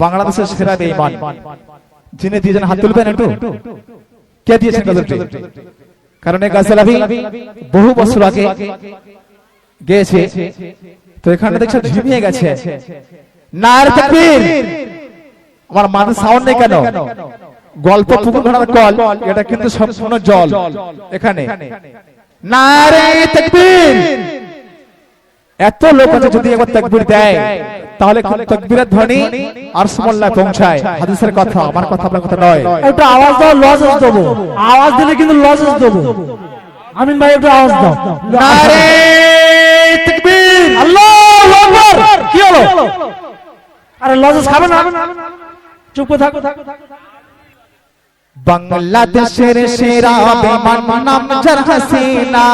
বাংলাদেশের সেরা বেঈমান যিনি দিয়েছেন হাত তুলবেন একটু। কে দিয়েছেন গজলটি কারণ এই গজল আমি বহু বছর আগে গেয়েছে। তো এখানে দেখছ ঝিমিয়ে গেছে। নার তাকবীর। আমার মানুষ সাউন্ড নেই কেন? গল্প পুকুর ঘোড়ার কল এটা কিন্তু সম্পূর্ণ জল। এখানে। নারে তাকবীর। এত লোক আছে যদি একবার তাকবীর দেয় তাহলে তাকবীরের ধ্বনি আর সুমল্লায় পৌঁছায়। হাদিসের কথা আমার কথা আপনার কথা নয়। একটু আওয়াজ দাও লজেস দেবো। আওয়াজ দিলে কিন্তু লজেস দেবো। আমিন ভাই একটু আওয়াজ দাও। নারে তাকবীর। আল্লাহু আকবার। কি হলো? আরে লজেস খাবে না? চুপ করে থাকো। বাংলাদেশের সেরা বেমান নাম জার হাসিনা।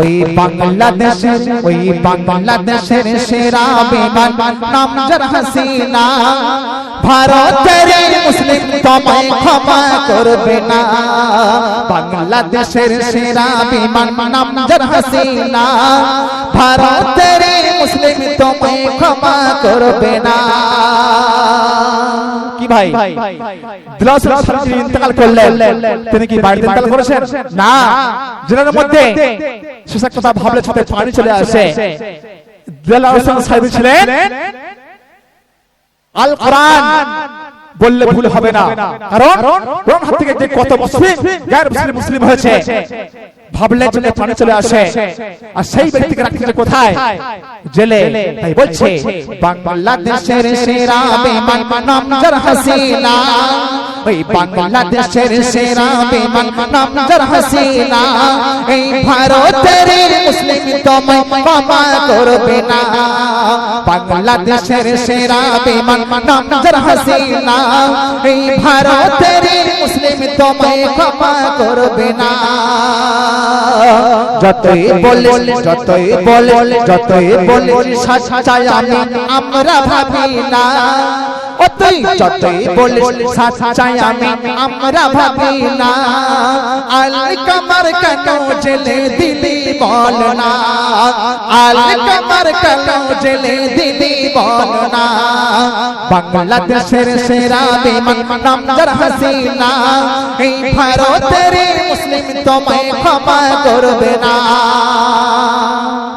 ওই বাংলাদেশের ওই বাংলাদেশের সেরা বেমান, নাম জার হাসিনা। ভারতের মুসলিম তোমায় ক্ষমা করবে না। বাংলাদেশের সেরা বিমান, নাম জার হাসিনা। ভারতের মুসলিম তোমায় ক্ষমা করবে না। কি ভাই? ইন্তেকাল করলেন তিনি কি বাড়িতে ইন্তেকাল করেছেন? না জেনার মধ্যে শেষের কথা ভাবলে পানি চলে আসে। সাহেব ছিলেন। আল কোরআন বললে ভুল হবে না। কারণ কোরআন হাত থেকে যে কত মুসলিম গায়ের মুসলিম মুসলিম হয়েছে। ভাবলে চলে পানি চলে আসে। আর সেই ব্যক্তিকে রাখতে কোথায়? জেলে। তাই বলছে বাংলাদেশের সেরা বেমান নাম জার হাসিনা। ওই বাংলাদেশের সেরা বেমান নাম জার হাসিনা। এই ভারতের তোমায় ক্ষমা করবে না। বাংলাদেশের সেরা বেমান নাম জার হাসিনা। এই ভারতের মুসলিম তোমায় ক্ষমা করবে না। যতই বলে যতই বলে যতই বলে সচ্চাই আমি, আমরা ভাবি না। অতই যতই বলে সচ্চাই আমি আমরা ভাবি না। আল কমর কেন জেলে দিলি বল না? আল কমর কেন জেলে দিলি বল না? বাংলাদেশের সেরা বিমান নাম জার হাসিনা। এই ভারতের মুসলিম তোমায় ক্ষমা করবে না।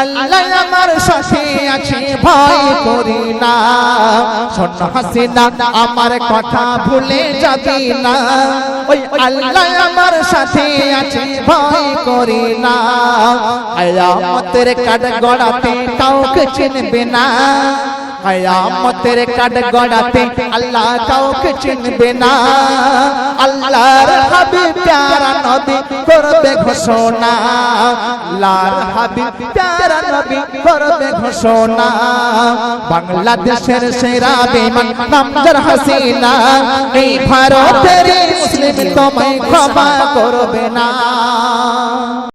আল্লাহ আমার সাথে আছে, ভয় করি না। শোন হাসিনা, আমার কথা ভুলে যাবি না। ওই আল্লাহ আমার সাথে আছে, ভয় করি না। আয়ামতের কাঠ গড়াতে কাউকে চিনবে না। কয়ামতের কাঠ গড়াতে আল্লাহ কাউকে চিনবে না আল্লাহর হাবিব প্যারা নবী করবে ঘোষণা আল্লাহর হাবিব প্যারা নবী করবে ঘোষণা বাংলাদেশের সেরা বিমান নামজার হাসিনা এই ভারতের মুসলিম তোমায় ক্ষমা করবে না